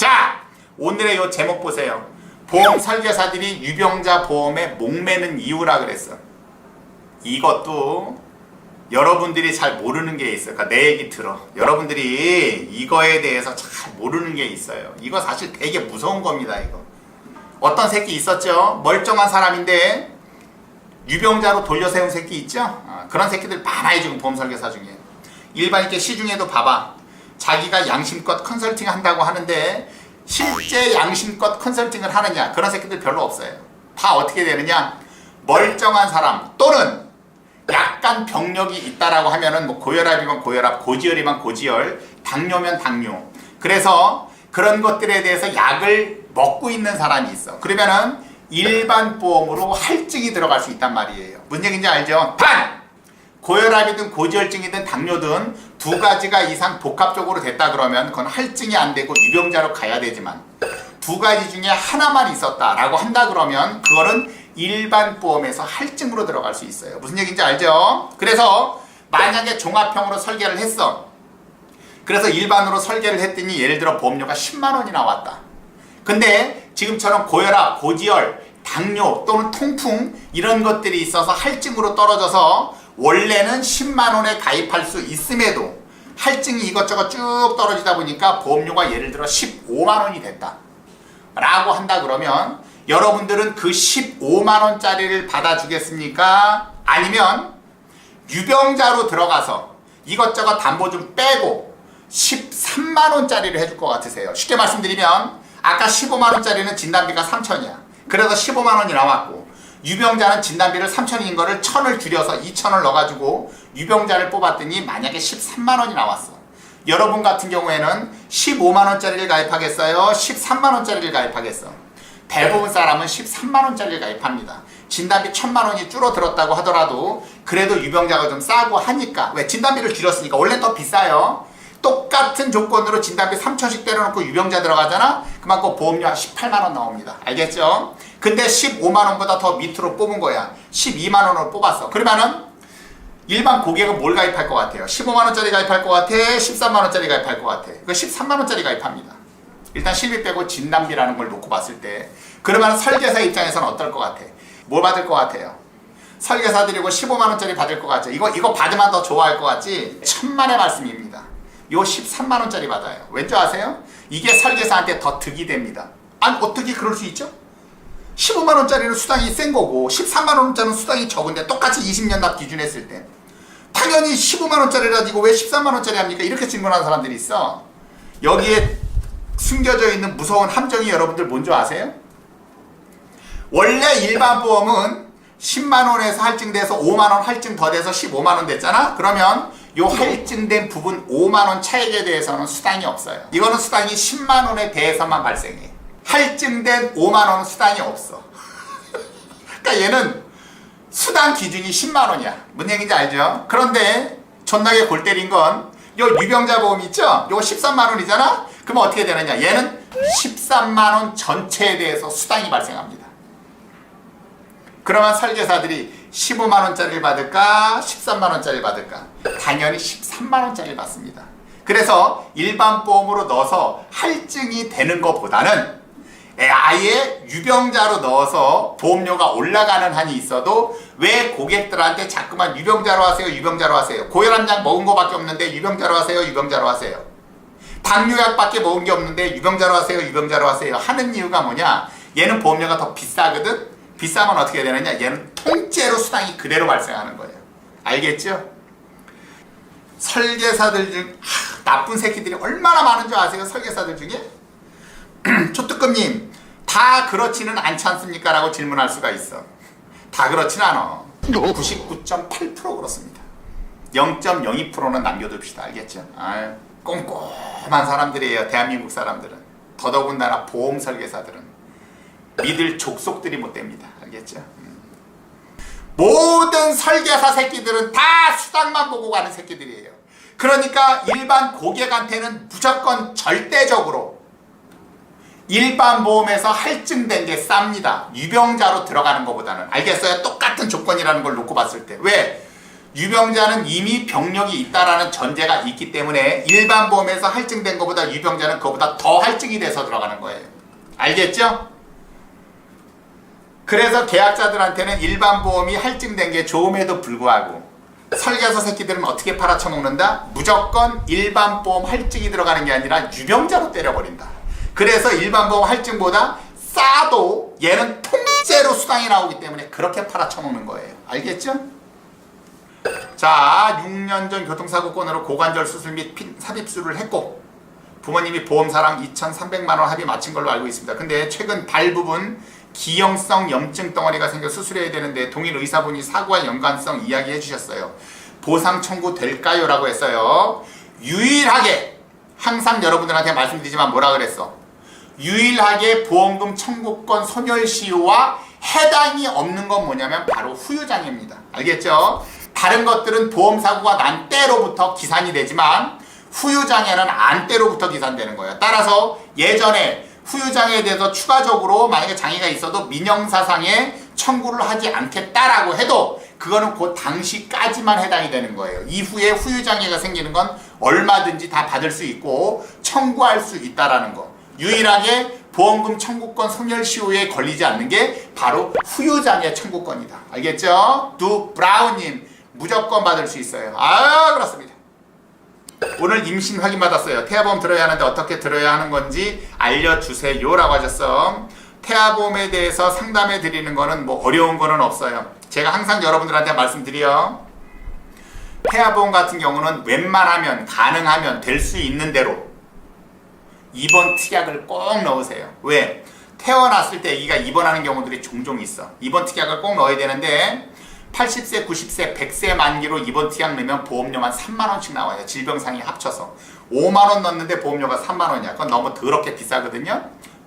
자, 오늘의 요 제목 보세요. 보험 설계사들이 유병자 보험에 목매는 이유라 그랬어. 이것도 여러분들이 잘 모르는 게 있어요. 그러니까 내 얘기 들어. 여러분들이 이거에 대해서 잘 모르는 게 있어요. 이거 사실 되게 무서운 겁니다, 이거. 어떤 새끼 있었죠? 멀쩡한 사람인데 유병자로 돌려 세운 새끼 있죠? 아, 그런 새끼들 많아요, 지금 보험 설계사 중에. 일반 이렇게 시중에도 봐봐. 자기가 양심껏 컨설팅 한다고 하는데 실제 양심껏 컨설팅을 하느냐 그런 새끼들 별로 없어요. 다 어떻게 되느냐 멀쩡한 사람 또는 약간 병력이 있다라고 하면은 뭐 고혈압이면 고혈압, 고지혈이면 고지혈, 당뇨면 당뇨. 그래서 그런 것들에 대해서 약을 먹고 있는 사람이 있어. 그러면은 일반 보험으로 할증이 들어갈 수 있단 말이에요. 무슨 얘기인지 알죠? 단 고혈압이든 고지혈증이든 당뇨든 두 가지가 이상 복합적으로 됐다 그러면 그건 할증이 안 되고 유병자로 가야 되지만 두 가지 중에 하나만 있었다라고 한다 그러면 그거는 일반 보험에서 할증으로 들어갈 수 있어요. 무슨 얘기인지 알죠? 그래서 만약에 종합형으로 설계를 했어. 그래서 일반으로 설계를 했더니 예를 들어 보험료가 10만 원이 나왔다. 근데 지금처럼 고혈압, 고지혈, 당뇨 또는 통풍 이런 것들이 있어서 할증으로 떨어져서 원래는 10만 원에 가입할 수 있음에도 할증이 이것저것 쭉 떨어지다 보니까 보험료가 예를 들어 15만 원이 됐다. 라고 한다 그러면 여러분들은 그 15만 원짜리를 받아주겠습니까? 아니면 유병자로 들어가서 이것저것 담보 좀 빼고 13만 원짜리를 해줄 것 같으세요. 쉽게 말씀드리면 아까 15만 원짜리는 진단비가 3천이야. 그래서 15만 원이 나왔고 유병자는 진단비를 3천인 거를 1000을 줄여서 2천을 넣어가지고 유병자를 뽑았더니 만약에 13만 원이 나왔어. 여러분 같은 경우에는 15만 원짜리를 가입하겠어요? 13만 원짜리를 가입하겠어? 대부분 사람은 13만 원짜리를 가입합니다. 진단비 1000만 원이 줄어들었다고 하더라도 그래도 유병자가 좀 싸고 하니까 왜 진단비를 줄였으니까 원래 더 비싸요. 똑같은 조건으로 진단비 3천씩 때려놓고 유병자 들어가잖아? 그만큼 보험료 한 18만 원 나옵니다. 알겠죠? 근데 15만 원보다 더 밑으로 뽑은 거야. 12만 원으로 뽑았어. 그러면은 일반 고객은 뭘 가입할 것 같아요? 15만 원짜리 가입할 것 같아? 13만 원짜리 가입할 것 같아? 그 13만 원짜리 가입합니다. 일단 실비 빼고 진단비라는 걸 놓고 봤을 때 그러면 설계사 입장에서는 어떨 것 같아? 뭘 받을 것 같아요? 설계사 드리고 15만 원짜리 받을 것 같죠? 이거 이거 받으면 더 좋아할 것 같지? 천만의 말씀입니다. 요 13만 원짜리 받아요. 왠지 아세요? 이게 설계사한테 더 득이 됩니다. 아니 어떻게 그럴 수 있죠? 15만 원짜리는 수당이 센 거고 13만 원짜리는 수당이 적은데 똑같이 20년 납 기준했을 때 당연히 15만 원짜리 가지고 왜 13만 원짜리 합니까? 이렇게 질문하는 사람들이 있어. 여기에 숨겨져 있는 무서운 함정이 여러분들 뭔지 아세요? 원래 일반 보험은 10만 원에서 할증돼서 5만 원 할증 더 돼서 15만 원 됐잖아. 그러면 요 할증된 부분 5만 원 차액에 대해서는 수당이 없어요. 이거는 수당이 10만 원에 대해서만 발생해. 할증된 5만 원은 수당이 없어. 그러니까 얘는 수당 기준이 10만 원이야. 무슨 얘기인지 알죠? 그런데 존나게 골 때린 건 요 유병자 보험 있죠? 요거 13만 원이잖아? 그러면 어떻게 되느냐? 얘는 13만 원 전체에 대해서 수당이 발생합니다. 그러면 설계사들이 15만 원짜리를 받을까? 13만 원짜리를 받을까? 당연히 13만 원짜리를 받습니다. 그래서 일반 보험으로 넣어서 할증이 되는 것보다는 아예 유병자로 넣어서 보험료가 올라가는 한이 있어도 왜 고객들한테 자꾸만 유병자로 하세요, 유병자로 하세요. 고혈압 약 먹은 거밖에 없는데 유병자로 하세요, 유병자로 하세요. 당뇨약밖에 먹은 게 없는데 유병자로 하세요, 유병자로 하세요. 하는 이유가 뭐냐? 얘는 보험료가 더 비싸거든? 비싸면 어떻게 되느냐? 얘는 통째로 수당이 그대로 발생하는 거예요. 알겠죠? 설계사들 중 하, 나쁜 새끼들이 얼마나 많은 줄 아세요? 설계사들 중에? 초특급님 다 그렇지는 않지 않습니까? 라고 질문할 수가 있어. 다 그렇진 않아. 99.8% 그렇습니다. 0.02%는 남겨둡시다. 알겠죠? 아유, 꼼꼼한 사람들이에요. 대한민국 사람들은. 더더군다나 보험 설계사들은. 믿을 족속들이 못 됩니다. 알겠죠? 음. 모든 설계사 새끼들은 다 수당만 보고 가는 새끼들이에요. 그러니까 일반 고객한테는 무조건 절대적으로 일반 보험에서 할증된 게 쌉니다. 유병자로 들어가는 것보다는. 알겠어요? 똑같은 조건이라는 걸 놓고 봤을 때. 왜? 유병자는 이미 병력이 있다라는 전제가 있기 때문에 일반 보험에서 할증된 것보다 유병자는 그것보다 더 할증이 돼서 들어가는 거예요. 알겠죠? 그래서 계약자들한테는 일반 보험이 할증된 게 좋음에도 불구하고 설계사 새끼들은 어떻게 팔아쳐먹는다? 무조건 일반 보험 할증이 들어가는 게 아니라 유병자로 때려버린다. 그래서 일반 보험 할증보다 싸도 얘는 통째로 수당이 나오기 때문에 그렇게 팔아쳐먹는 거예요. 알겠죠? 자, 6년 전 교통사고건으로 고관절 수술 및핀 삽입술을 했고 부모님이 보험사랑 2,300만 원 합의 마친 걸로 알고 있습니다. 근데 최근 발 부분 기형성 염증 덩어리가 생겨 수술해야 되는데 동일 의사분이 사고와 연관성 이야기해 주셨어요. 보상 청구 될까요? 라고 했어요. 유일하게 항상 여러분들한테 말씀드리지만 뭐라 그랬어? 유일하게 보험금 청구권 소멸시효와 해당이 없는 건 뭐냐면 바로 후유장애입니다. 알겠죠? 다른 것들은 보험사고가 난 때로부터 기산이 되지만 후유장애는 안 때로부터 기산되는 거예요. 따라서 예전에 후유장애에 대해서 추가적으로 만약에 장애가 있어도 민형사상에 청구를 하지 않겠다라고 해도 그거는 그 당시까지만 해당이 되는 거예요. 이후에 후유장애가 생기는 건 얼마든지 다 받을 수 있고 청구할 수 있다라는 거. 유일하게 보험금 청구권 소멸시효에 걸리지 않는 게 바로 후유장애 청구권이다. 알겠죠? 두 브라운님 무조건 받을 수 있어요. 아 그렇습니다. 오늘 임신 확인 받았어요. 태아보험 들어야 하는데 어떻게 들어야 하는 건지 알려주세요라고 하셨어. 태아보험에 대해서 상담해 드리는 거는 뭐 어려운 거는 없어요. 제가 항상 여러분들한테 말씀드려. 태아보험 같은 경우는 웬만하면 가능하면 될 수 있는 대로 입원 특약을 꼭 넣으세요. 왜? 태어났을 때 아기가 입원하는 경우들이 종종 있어. 입원 특약을 꼭 넣어야 되는데 80세, 90세, 100세 만기로 입원 특약 넣으면 보험료만 3만 원씩 나와요. 질병상이 합쳐서 5만 원 넣는데 보험료가 3만 원이야. 그건 너무 더럽게 비싸거든요.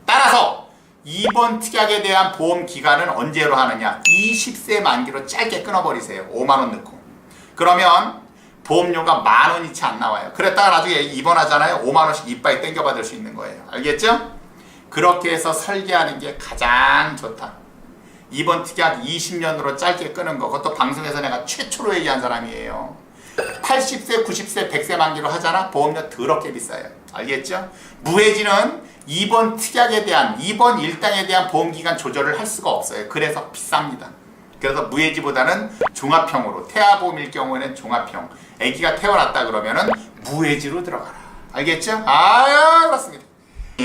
따라서 입원 특약에 대한 보험 기간은 언제로 하느냐? 20세 만기로 짧게 끊어버리세요. 5만 원 넣고. 그러면 보험료가 만 원이 채안 나와요. 그랬다가 나중에 입원하잖아요. 5만 원씩 이빨 땡겨 받을 수 있는 거예요. 알겠죠? 그렇게 해서 설계하는 게 가장 좋다. 이번 특약 20년으로 짧게 끄는 거 그것도 방송에서 내가 최초로 얘기한 사람이에요 80세 90세 100세 만기로 하잖아 보험료 더럽게 비싸요 알겠죠? 무해지는 이번 특약에 대한 이번 일당에 대한 보험기간 조절을 할 수가 없어요 그래서 비쌉니다 그래서 무해지보다는 종합형으로 태아보험일 경우에는 종합형 아기가 태어났다 그러면은 무해지로 들어가라 알겠죠? 아유 그렇습니다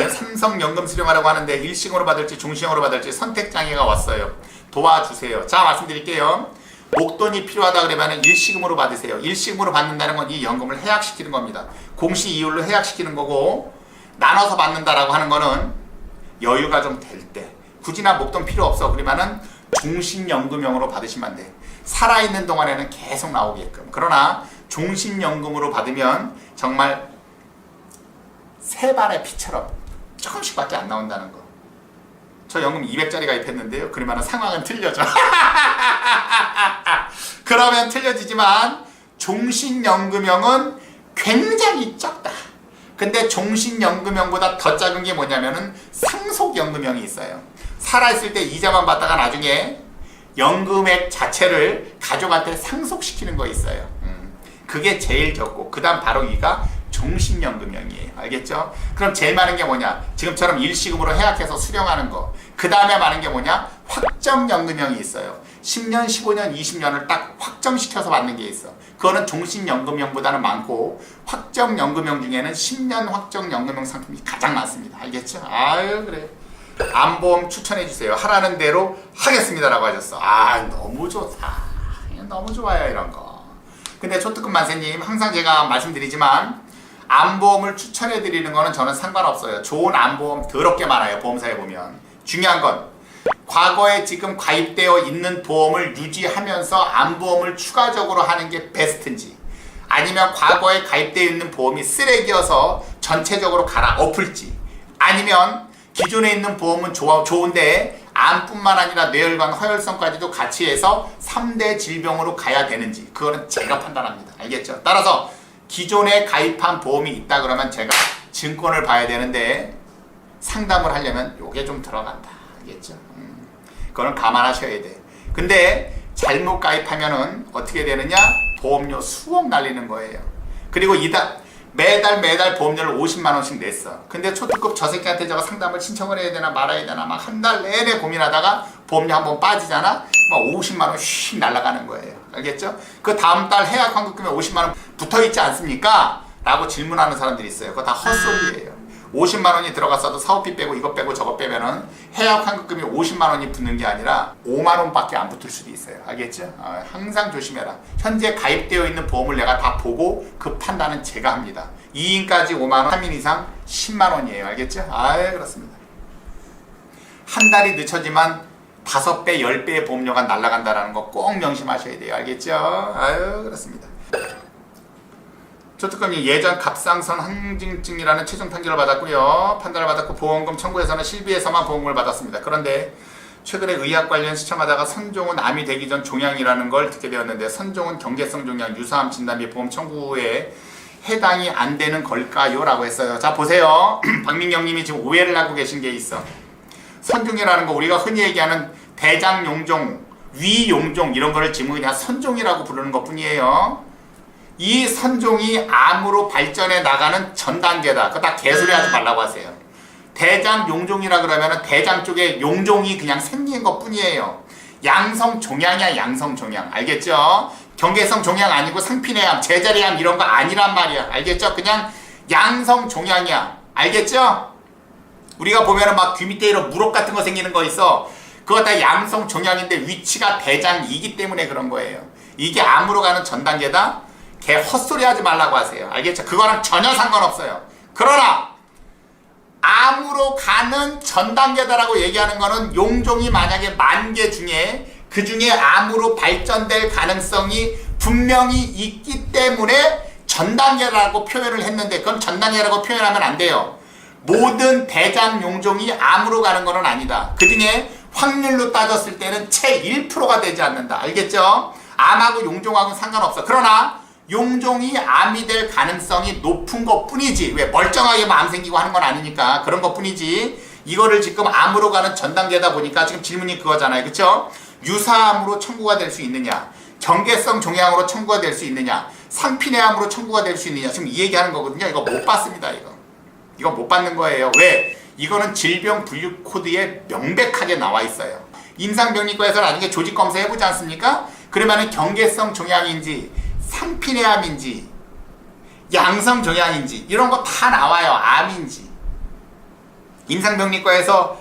삼성연금 수령하라고 하는데 일시금으로 받을지 중시형으로 받을지 선택 장애가 왔어요. 도와주세요. 자 말씀드릴게요. 목돈이 필요하다 그러면 일시금으로 받으세요. 일시금으로 받는다는 건 이 연금을 해약시키는 겁니다. 공시 이율로 해약시키는 거고 나눠서 받는다라고 하는 거는 여유가 좀 될 때 굳이 나 목돈 필요 없어 그러면은 종신연금형으로 받으시면 안 돼. 살아있는 동안에는 계속 나오게끔. 그러나 종신연금으로 받으면 정말 세 발의 피처럼 조금씩밖에 안 나온다는 거. 저 연금 200짜리 가입했는데요. 그러면 상황은 틀려져. 그러면 틀려지지만 종신연금형은 굉장히 적다. 근데 종신연금형보다 더 작은 게 뭐냐면은 상속연금형이 있어요. 살아있을 때 이자만 받다가 나중에 연금액 자체를 가족한테 상속시키는 거 있어요. 음, 그게 제일 적고 그 다음 바로 이가 종신연금형이에요. 알겠죠? 그럼 제일 많은 게 뭐냐? 지금처럼 일시금으로 해약해서 수령하는 거. 그 다음에 많은 게 뭐냐? 확정연금형이 있어요. 10년, 15년, 20년을 딱 확정시켜서 받는 게 있어. 그거는 종신연금형보다는 많고 확정연금형 중에는 10년 확정연금형 상품이 가장 많습니다. 알겠죠? 아유 그래. 암보험 추천해 주세요. 하라는 대로 하겠습니다라고 하셨어. 아 너무 좋다. 너무 좋아요 이런 거. 근데 초특급 만세님 항상 제가 말씀드리지만 암보험을 추천해 드리는 거는 저는 상관없어요. 좋은 암보험 더럽게 많아요. 보험사에 보면. 중요한 건 과거에 지금 가입되어 있는 보험을 유지하면서 암보험을 추가적으로 하는 게 베스트인지 아니면 과거에 가입되어 있는 보험이 쓰레기여서 전체적으로 갈아 엎을지 아니면 기존에 있는 보험은 좋아, 좋은데 암뿐만 아니라 뇌혈관 허혈성까지도 같이 해서 3대 질병으로 가야 되는지 그거는 제가 판단합니다. 알겠죠? 따라서 기존에 가입한 보험이 있다 그러면 제가 증권을 봐야 되는데 상담을 하려면 요게 좀 들어간다. 알겠죠? 음, 그거는 감안하셔야 돼. 근데 잘못 가입하면은 어떻게 되느냐? 보험료 수억 날리는 거예요. 그리고 이달 매달 매달 보험료를 50만 원씩 냈어. 근데 초특급 저 새끼한테 저거 상담을 신청을 해야 되나 말아야 되나 막 한 달 내내 고민하다가 보험료 한 번 빠지잖아. 막 50만 원씩 날아가는 거예요. 알겠죠? 그 다음 달 해약 환급금에 50만 원 붙어 있지 않습니까? 라고 질문하는 사람들이 있어요. 그거 다 헛소리예요. 50만 원이 들어갔어도 사업비 빼고 이거 빼고 저거 빼면은 해약 환급금이 50만 원이 붙는 게 아니라 5만 원밖에 안 붙을 수도 있어요. 알겠죠? 어, 항상 조심해라. 현재 가입되어 있는 보험을 내가 다 보고 그 판단은 제가 합니다. 2인까지 5만 원, 3인 이상 10만 원이에요. 알겠죠? 아, 그렇습니다. 한 달이 늦춰지만 다섯 배, 열 배의 보험료가 날아간다라는 거 꼭 명심하셔야 돼요. 알겠죠? 아유, 그렇습니다. 조특검이 예전 갑상선 항진증이라는 최종 판결을 받았고요. 판단을 받았고 보험금 청구에서는 실비에서만 보험금을 받았습니다. 그런데 최근에 의학 관련 시청하다가 선종은 암이 되기 전 종양이라는 걸 듣게 되었는데 선종은 경계성 종양 유사암 진단 및 보험 청구에 해당이 안 되는 걸까요? 라고 했어요. 자 보세요. 박민경 님이 지금 오해를 하고 계신 게 있어. 선종이라는 거 우리가 흔히 얘기하는 대장용종, 위용종 이런 거를 지금 그냥 선종이라고 부르는 것 뿐이에요. 이 선종이 암으로 발전해 나가는 전 단계다. 그거 다 개소리 하지 말라고 하세요. 대장 용종이라 그러면은 대장 쪽에 용종이 그냥 생긴 것 뿐이에요. 양성 종양이야, 양성 종양. 알겠죠? 경계성 종양 아니고 상피내암, 제자리암 이런 거 아니란 말이야. 알겠죠? 그냥 양성 종양이야. 알겠죠? 우리가 보면은 막 귀 밑에 이런 무릎 같은 거 생기는 거 있어. 그거 다 양성 종양인데 위치가 대장이기 때문에 그런 거예요. 이게 암으로 가는 전 단계다. 개 헛소리 하지 말라고 하세요. 알겠죠? 그거랑 전혀 상관없어요. 그러나 암으로 가는 전 단계다라고 얘기하는 거는 용종이 만약에 만 개 중에 그 중에 암으로 발전될 가능성이 분명히 있기 때문에 전 단계라고 표현을 했는데 그건 전 단계라고 표현하면 안 돼요. 모든 대장 용종이 암으로 가는 거는 아니다. 그 중에 확률로 따졌을 때는 채 1%가 되지 않는다. 알겠죠? 암하고 용종하고는 상관없어. 그러나 용종이 암이 될 가능성이 높은 것 뿐이지. 왜 멀쩡하게만 암 생기고 하는 건 아니니까. 그런 것 뿐이지. 이거를 지금 암으로 가는 전 단계다 보니까 지금 질문이 그거잖아요. 그쵸? 유사암으로 청구가 될 수 있느냐? 경계성 종양으로 청구가 될 수 있느냐? 상피내암으로 청구가 될 수 있느냐? 지금 이 얘기하는 거거든요. 이거 못 받습니다. 이거. 이거 못 받는 거예요. 왜? 이거는 질병 분류 코드에 명백하게 나와 있어요. 임상병리과에서 나중에 조직 검사 해보지 않습니까? 그러면은 경계성 종양인지 상피내암인지 양성 종양인지 이런 거 다 나와요. 암인지. 임상병리과에서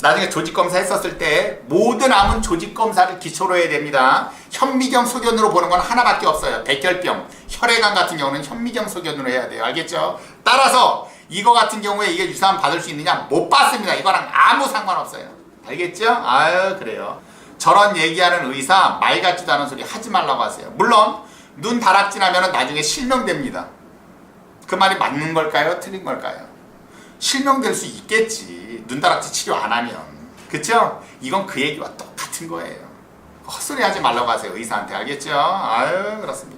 나중에 조직 검사 했었을 때 모든 암은 조직 검사를 기초로 해야 됩니다. 현미경 소견으로 보는 건 하나밖에 없어요. 백혈병, 혈액암 같은 경우는 현미경 소견으로 해야 돼요. 알겠죠? 따라서 이거 같은 경우에 이게 유사암 받을 수 있느냐? 못 받습니다. 이거랑 아무 상관없어요. 알겠죠? 아유 그래요. 저런 얘기하는 의사 말 같지도 않은 소리 하지 말라고 하세요. 물론 눈 다락질 하면 나중에 실명됩니다. 그 말이 맞는 걸까요? 틀린 걸까요? 실명될 수 있겠지. 눈 다락질 치료 안 하면. 그쵸? 이건 그 얘기와 똑같은 거예요. 헛소리 하지 말라고 하세요. 의사한테. 알겠죠? 아유, 그렇습니다.